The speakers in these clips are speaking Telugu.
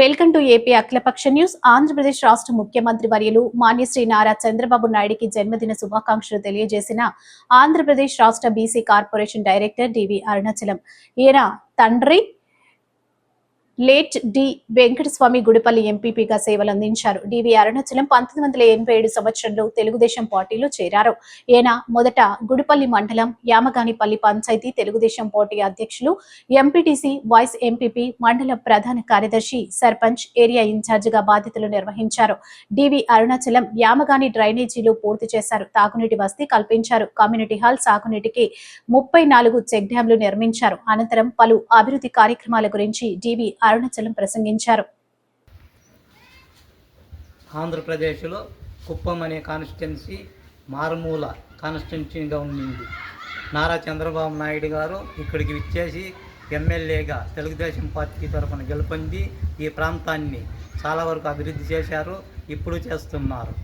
వెల్కమ్ టు ఏపీ అఖిలపక్ష న్యూస్. ఆంధ్రప్రదేశ్ రాష్ట్ర ముఖ్యమంత్రి వర్యులు మాన్యశ్రీ నారా చంద్రబాబు నాయుడికి జన్మదిన శుభాకాంక్షలు తెలియజేసిన ఆంధ్రప్రదేశ్ రాష్ట్ర BC corporation director DV Arunachalam. ఈయన తండ్రి లేట్ డి వెంకటస్వామి గుడిపల్లి ఎంపీపీగా సేవలు అందించారు డివి అరుణాచలం పంతొమ్మిది వందల ఎనభై ఏడు సంవత్సరంలో తెలుగుదేశం పార్టీలో చేరారు. ఈయన మొదట గుడిపల్లి మండలం యామగానిపల్లి పంచాయతీ తెలుగుదేశం పార్టీ అధ్యక్షులు ఎంపీటీసీ వైస్ ఎంపీపీ మండల ప్రధాన కార్యదర్శి సర్పంచ్ ఏరియా ఇన్ఛార్జిగా బాధ్యతలు నిర్వహించారు. డివి అరుణాచలం యామగాని డ్రైనేజీలు పూర్తి చేశారు. తాగునీటి వసతి కల్పించారు. కమ్యూనిటీ హాల్ సాగునీటికి ముప్పై నాలుగు చెక్ డ్యాంలు నిర్మించారు. అనంతరం పలు అభివృద్ధి కార్యక్రమాల గురించి డివి అరుణాచలం ప్రసంగించారు. ఆంధ్రప్రదేశ్లో కుప్పం అనే కాన్స్టిట్యున్సీ మారుమూల కాన్స్టిట్యున్సీగా ఉండింది. నారా చంద్రబాబు నాయుడు గారు ఇక్కడికి విచ్చేసి ఎమ్మెల్యేగా తెలుగుదేశం పార్టీ తరఫున గెలుపొంది ఈ ప్రాంతాన్ని చాలా వరకు అభివృద్ధి చేశారు. ఇప్పుడు చేస్తున్నారు.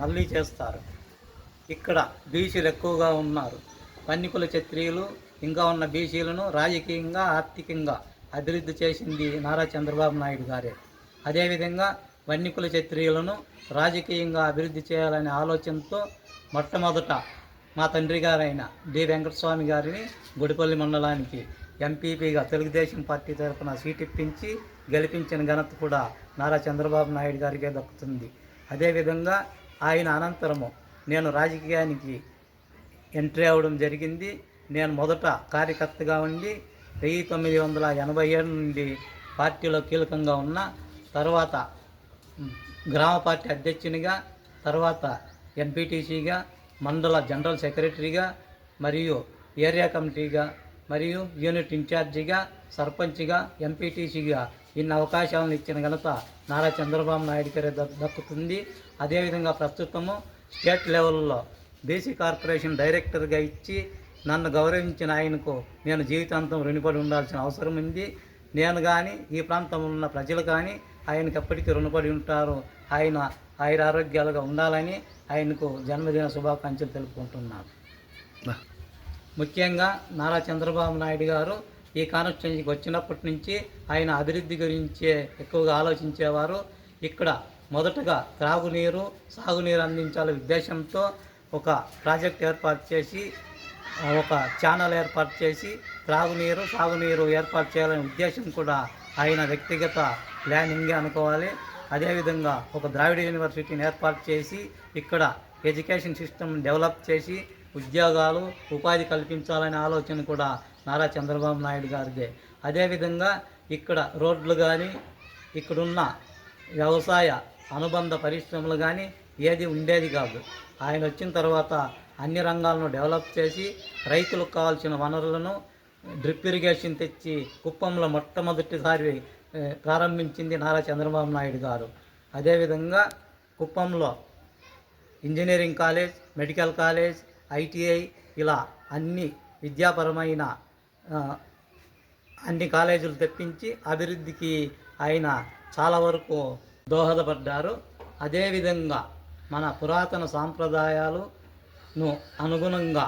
మళ్ళీ చేస్తారు. ఇక్కడ బీసీలు ఎక్కువగా ఉన్నారు. వన్నికుల క్షత్రియులు ఇంకా ఉన్న బీసీలను రాజకీయంగా ఆర్థికంగా అభివృద్ధి చేసింది నారా చంద్రబాబు నాయుడు గారే. అదేవిధంగా వన్నికుల క్షత్రియులను రాజకీయంగా అభివృద్ధి చేయాలనే ఆలోచనతో మొట్టమొదట మా తండ్రి గారైన డి. వెంకటస్వామి గారిని గుడిపల్లి మండలానికి ఎంపీపీగా తెలుగుదేశం పార్టీ తరఫున సీట్ ఇప్పించి గెలిపించిన ఘనత కూడా నారా చంద్రబాబు నాయుడు గారికే దక్కుతుంది. అదేవిధంగా ఆయన అనంతరము నేను రాజకీయానికి ఎంట్రీ అవ్వడం జరిగింది. నేను మొదట కార్యకర్తగా ఉండి వెయ్యి తొమ్మిది వందల ఎనభై ఏడు నుండి పార్టీలో కీలకంగా ఉన్న తర్వాత గ్రామ పార్టీ అధ్యక్షునిగా తర్వాత ఎంపీటీసీగా మండల జనరల్ సెక్రటరీగా మరియు ఏరియా కమిటీగా మరియు యూనిట్ ఇన్ఛార్జిగా సర్పంచ్గా ఎంపీటీసీగా ఇన్ని అవకాశాలను ఇచ్చిన ఘనత నారా చంద్రబాబు నాయుడు గారి దక్కుతుంది అదేవిధంగా ప్రస్తుతము స్టేట్ లెవెల్లో బీసీ కార్పొరేషన్ డైరెక్టర్గా ఇచ్చి నన్ను గౌరవించిన ఆయనకు నేను జీవితాంతం రుణపడి ఉండాల్సిన అవసరం ఉంది. నేను కానీ ఈ ప్రాంతంలో ఉన్న ప్రజలు కానీ ఆయనకి ఎప్పటికీ రుణపడి ఉంటారు. ఆయన ఆయుర ఆరోగ్యాలుగా ఉండాలని ఆయనకు జన్మదిన శుభాకాంక్షలు తెలుపుకుంటున్నాను. ముఖ్యంగా నారా చంద్రబాబు నాయుడు గారు ఈ కాన్స్టిట్యున్సీకి వచ్చినప్పటి నుంచి ఆయన అభివృద్ధి గురించే ఎక్కువగా ఆలోచించేవారు. ఇక్కడ మొదటగా త్రాగునీరు సాగునీరు అందించాలనే ఉద్దేశంతో ఒక ప్రాజెక్ట్ ఏర్పాటు చేసి ఒక ఛానల్ ఏర్పాటు చేసి త్రాగునీరు సాగునీరు ఏర్పాటు చేయాలనే ఉద్దేశం కూడా ఆయన వ్యక్తిగత ప్లానింగే అనుకోవాలి. అదేవిధంగా ఒక ద్రావిడ యూనివర్సిటీని ఏర్పాటు చేసి ఇక్కడ ఎడ్యుకేషన్ సిస్టమ్ డెవలప్ చేసి ఉద్యోగాలు ఉపాధి కల్పించాలనే ఆలోచన కూడా నారా చంద్రబాబు నాయుడు గారిదే. అదేవిధంగా ఇక్కడ రోడ్లు కానీ ఇక్కడున్న వ్యవసాయ అనుబంధ పరిశ్రమలు కానీ ఏది ఉండేది కాదు. ఆయన వచ్చిన తర్వాత అన్ని రంగాలను డెవలప్ చేసి రైతులకు కావాల్సిన వనరులను డ్రిప్ ఇరిగేషన్ తెచ్చి కుప్పంలో మొట్టమొదటిసారి ప్రారంభించింది నారా చంద్రబాబు నాయుడు గారు. అదేవిధంగా కుప్పంలో engineering college medical college ITI ఇలా అన్ని విద్యాపరమైన అన్ని కాలేజీలు తెప్పించి అభివృద్ధికి ఆయన చాలా వరకు దోహదపడ్డారు. అదేవిధంగా మన పురాతన సాంప్రదాయాలు ను అనుగుణంగా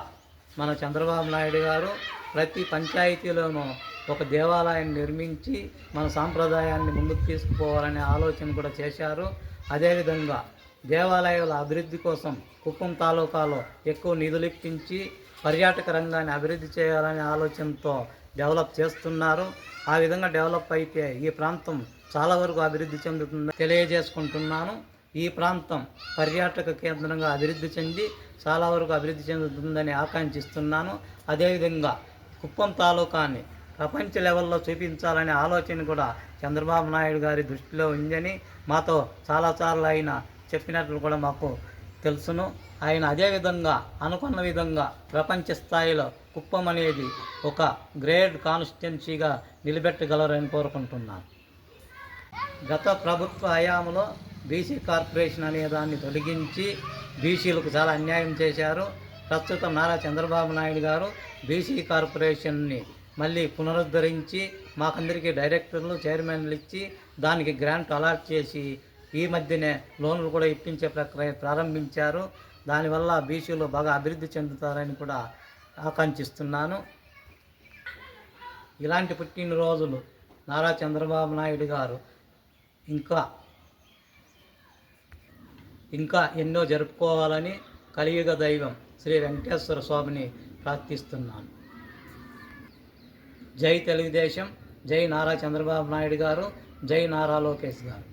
మన చంద్రబాబు నాయుడు గారు ప్రతి పంచాయతీలోనూ ఒక దేవాలయాన్ని నిర్మించి మన సాంప్రదాయాన్ని ముందుకు తీసుకుపోవాలనే ఆలోచన కూడా చేశారు. అదేవిధంగా దేవాలయాల అభివృద్ధి కోసం కుప్పం తాలూకాలో ఎక్కువ నిధులు ఇప్పించి పర్యాటక రంగాన్ని అభివృద్ధి చేయాలనే ఆలోచనతో డెవలప్ చేస్తున్నారు. ఆ విధంగా డెవలప్ అయితే ఈ ప్రాంతం చాలా వరకు అభివృద్ధి చెందుతుందని తెలియజేసుకుంటున్నాను. ఈ ప్రాంతం పర్యాటక కేంద్రంగా అభివృద్ధి చెంది చాలా వరకు అభివృద్ధి చెందుతుందని ఆకాంక్షిస్తున్నాను. అదేవిధంగా కుప్పం తాలూకాని ప్రపంచ లెవెల్లో చూపించాలనే ఆలోచన కూడా చంద్రబాబు నాయుడు గారి దృష్టిలో ఉందని మాతో చాలాసార్లు ఆయన చెప్పినట్లు కూడా మాకు తెలుసును. ఆయన అదేవిధంగా అనుకున్న విధంగా ప్రపంచ స్థాయిలో కుప్పం అనేది ఒక గ్రేడ్ కాన్స్టిట్యున్సీగా నిలబెట్టగలరని కోరుకుంటున్నాను. గత ప్రభుత్వ హయాంలో బీసీ కార్పొరేషన్ అనే దాన్ని తొలగించి బీసీలకు చాలా అన్యాయం చేశారు. ప్రస్తుతం నారా చంద్రబాబు నాయుడు గారు బీసీ కార్పొరేషన్ని మళ్ళీ పునరుద్ధరించి మాకందరికీ డైరెక్టర్లు చైర్మన్లు ఇచ్చి దానికి గ్రాంట్ అలాట్ చేసి ఈ మధ్యనే లోన్లు కూడా ఇప్పించే ప్రక్రియ ప్రారంభించారు. దానివల్ల బీసీలు బాగా అభివృద్ధి చెందుతారని కూడా ఆకాంక్షిస్తున్నాను. ఇలాంటి పుట్టినరోజులు నారా చంద్రబాబు నాయుడు గారు ఇంకా ఇంకా ఎన్నో జరుపుకోవాలని కలియుగ దైవం శ్రీ వెంకటేశ్వర స్వామిని ప్రార్థిస్తున్నాను. జై తెలుగుదేశం జై నారా చంద్రబాబు నాయుడు గారు జై నారా లోకేష్ గారు.